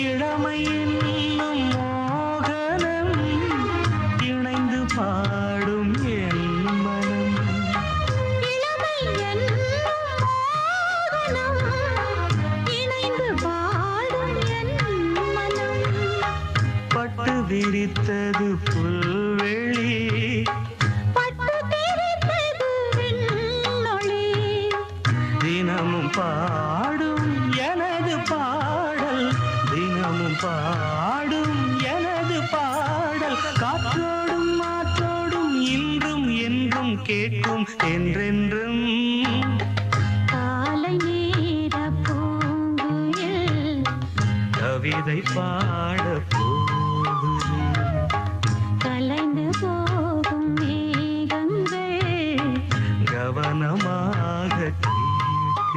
இளமை என்னும் மோகனம் இணைந்து பாடும் என் மனம். பட்டு விரித்தது புல்வெளி தினமும் பாடும் பாடும் எனது பாடல். காற்றோடும் மாற்றோடும் இன்றும் என்றும் கேட்கும் என்றென்றும். கவிதை பாட போகும் கலைந்து போகும் மேகங்கள். கவனமாக